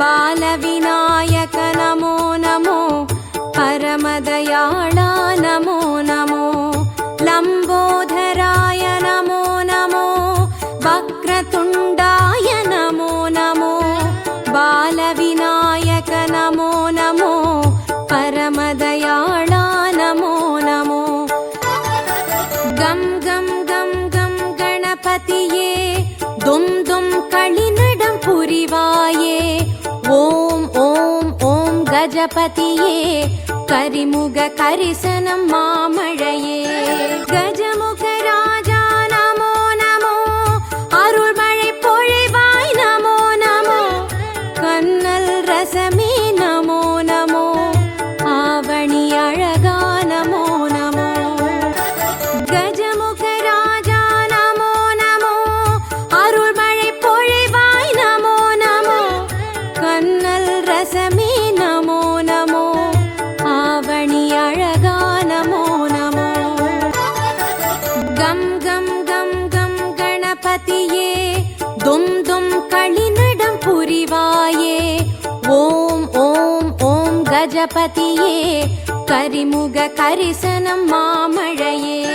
बालविनायक கஜபதியே கரிமுக கரிசனம் மாமழையே. கஜமுக களிநடம் புரிவாயே. ஓம் ஓம் ஓம் கஜபதியே. கரிமுக கரிசனம் மாமழையே.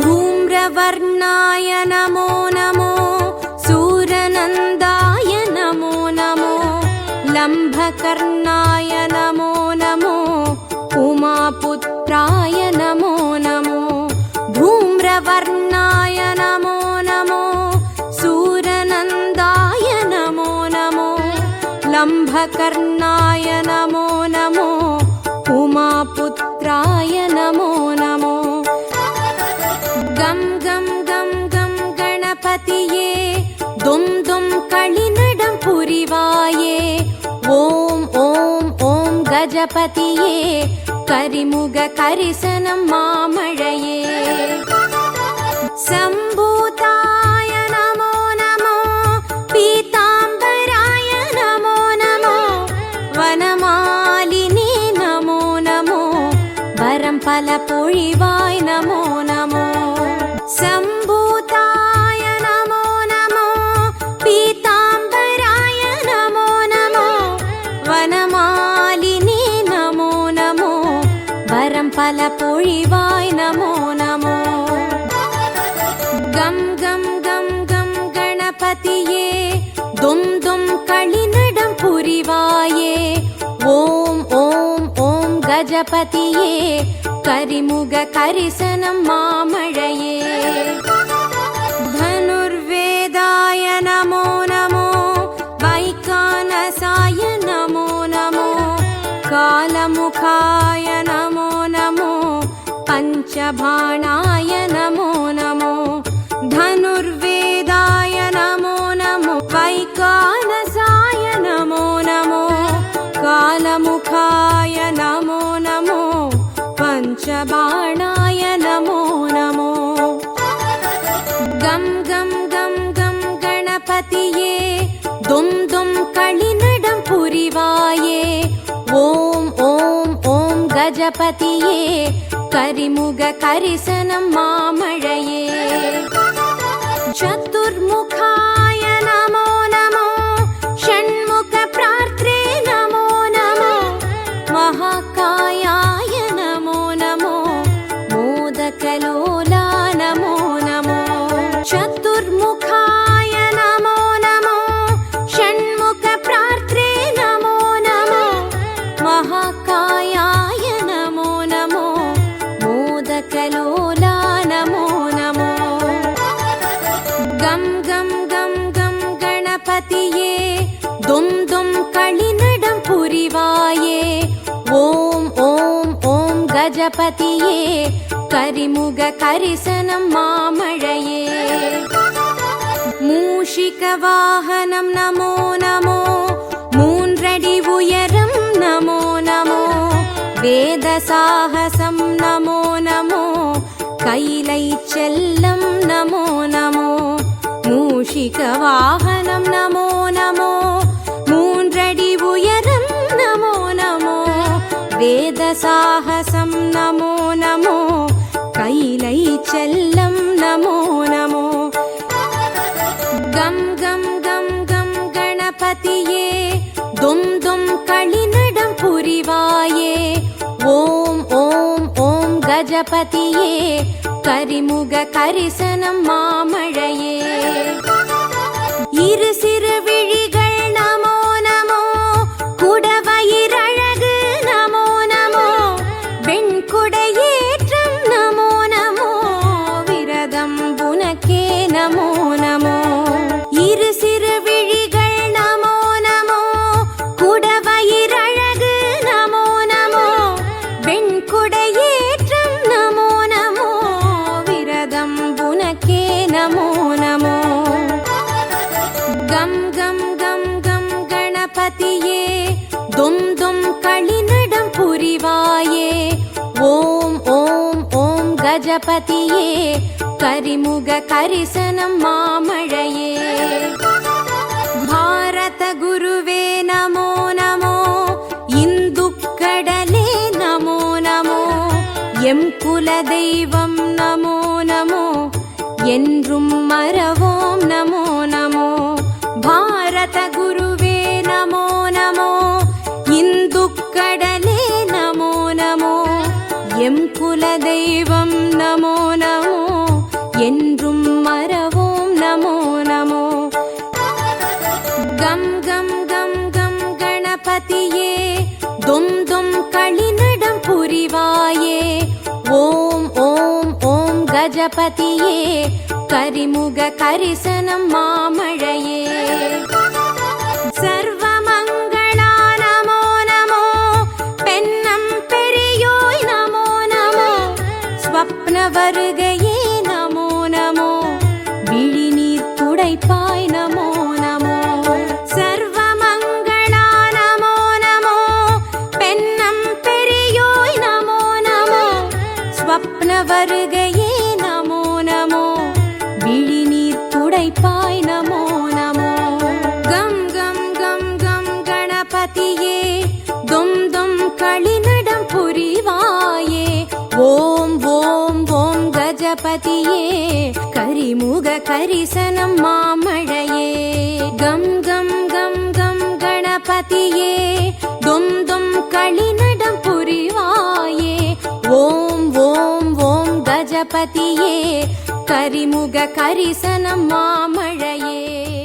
தூம்ரவர்ணாய நமோ நமோ. சூரநந்தாய நமோ நமோ. லம்பகர்ணா जलदम्भकर्णाय नमो नमो उमापुत्राय नमो नमो गं गं गं गं गणपतिये दुं दुं कळिनडं पुरिवाये ॐ ॐ ॐ गजपतिये करिमुग करिसनं मामळये सम् மல பொழிவாய் நமோ நமோ. கம் கம் கம் கம் கணபதியே. தும் தும் களிநடம் புரிவாயே. ஓம் ஓம் ஓம் கஜபதியே. கரிமுக கரிசனம் மாமழையே. தனுர்வேதாய நமோ நமோ. வைக்கானசாய நமோ நமோ. காலமுகா बाणाय नमो नमो। धनुर्वेदाय नमो नमो। वैकानसाय नमो नमो। कालमुखाय नमो नमो। पञ्चबाणाय नमो नमो। गं गं गं गं गणपतिये दुं दुं कळिनडं पुरिवाये। ॐ ॐ ॐ गजपतिये கரிமுக கரிசனம் மாமழையே. சத்துர்முகா ஓம் கஜபதியே கரிமுக கரிசனம் மாமழையே மூஷிகவாகனம் நமோ நமோ மூன்றடி உயரம் நமோ நமோ வேத சாகசம் நமோ நமோ கைலை செல்லம் நமோ நமோ மூஷிக வாகனம் நமோ நமோ மூன்றடி உயரம் நமோ நமோ வேத சாகசம் கணபதியே தும் தும் களிநடம் புரிவாயே. ஓம் ஓம் ஓம் கஜபதியே கரிமுக கரிசனம் மாமழையே. இரு சிறு கணபதியே தும் தும் களிநடம் புரிவாயே. ஓம் ஓம் ஓம் கஜபதியே கரிமுக கரிசனம் மாமழையே. பாரத குருவே நமோ நமோ இந்து கடலே நமோ நமோ எம் குல தெய்வம் நமோ நமோ என்றும் மறவோம் நமோ நமோ. பாரத குரு கம் கம் கம் கம் கணபதியே. தும் தும் களிநடம் புரிவாயே. ஓம் ஓம் ஓம் கஜபதியே. கரிமுக கரிசனம் மாமழையே. கஜபதியே கரிமுக கரிசனம் மாமழையே. கம் கம் கம் கம் கணபதியே தும் தும் களிநடம் புரிவாயே. ஓம் ஓம் ஓம் கஜபதியே கரிமுக கரிசனம் மாமழையே.